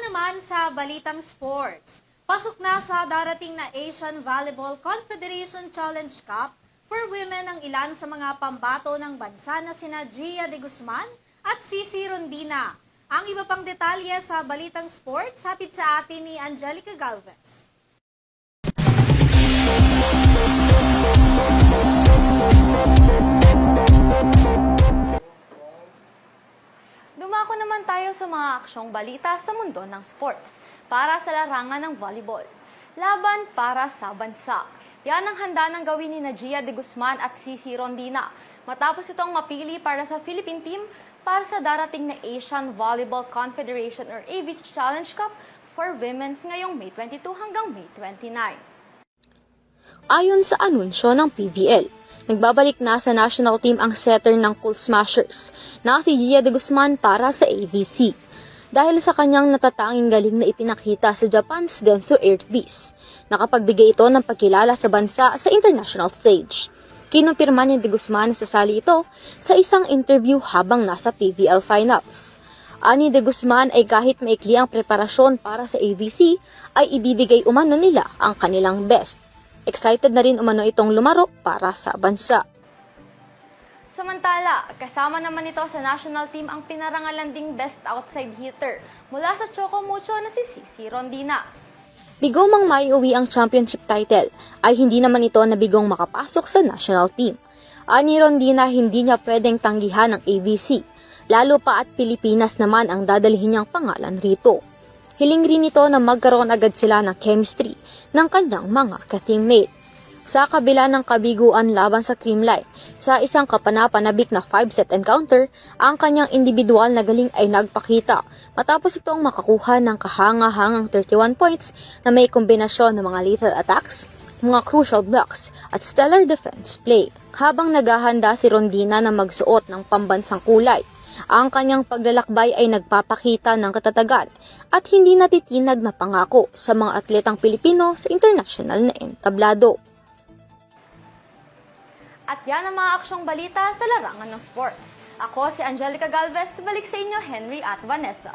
naman sa Balitang Sports. Pasok na sa darating na Asian Volleyball Confederation Challenge Cup for women ang ilan sa mga pambato ng bansa na sina Gia de Guzman at Cici Rondina. Ang iba pang detalye sa Balitang Sports hatid sa atin ni Angelica Galvez. Naman tayo sa mga aksyong balita sa mundo ng sports para sa larangan ng volleyball. Laban para sa bansa. Yan ang handa ng gawin ni Najia de Guzman at Cici Rondina matapos itong mapili para sa Philippine team para sa darating na Asian Volleyball Confederation or AV Challenge Cup for Women's ngayong May 22 hanggang May 29. Ayon sa anunsyo ng PVL, nagbabalik na sa national team ang setter ng Cool Smashers na si Gia de Guzman para sa AVC dahil sa kanyang natatanging galing na ipinakita sa Japan's Denso Air. Nakapagbigay ito ng pagkilala sa bansa sa international stage. Kinumpirma ni de Guzman na sasali ito sa isang interview habang nasa PVL Finals. Ani de Guzman ay kahit maikli ang preparasyon para sa AVC, ay ibibigay umano nila ang kanilang best. Excited na rin umano itong lumaro para sa bansa. Samantala, kasama naman ito sa national team ang pinarangalan ding best outside hitter mula sa Choco Mucho na si Cici Rondina. Bigo mang maiuwi ang championship title, ay hindi naman ito na bigong makapasok sa national team. Ani Rondina hindi niya pwedeng tanggihan ng AVC, lalo pa at Pilipinas naman ang dadalhin niyang pangalan rito. Hiling rin ito na magkaroon agad sila ng chemistry ng kanyang mga ka-teammate. Sa kabila ng kabiguan laban sa Creamline, sa isang kapanapanabik na 5-set encounter, ang kanyang individual na galing ay nagpakita matapos itong makakuha ng kahanga-hangang 31 points na may kombinasyon ng mga lethal attacks, mga crucial blocks at stellar defense play. Habang naghahanda si Rondina na magsuot ng pambansang kulay, ang kanyang paglalakbay ay nagpapakita ng katatagan at hindi natitinag na pangako sa mga atletang Pilipino sa international na entablado. At yan ang mga aksyong balita sa larangan ng sports. Ako si Angelica Galvez, balik sa inyo Henry at Vanessa.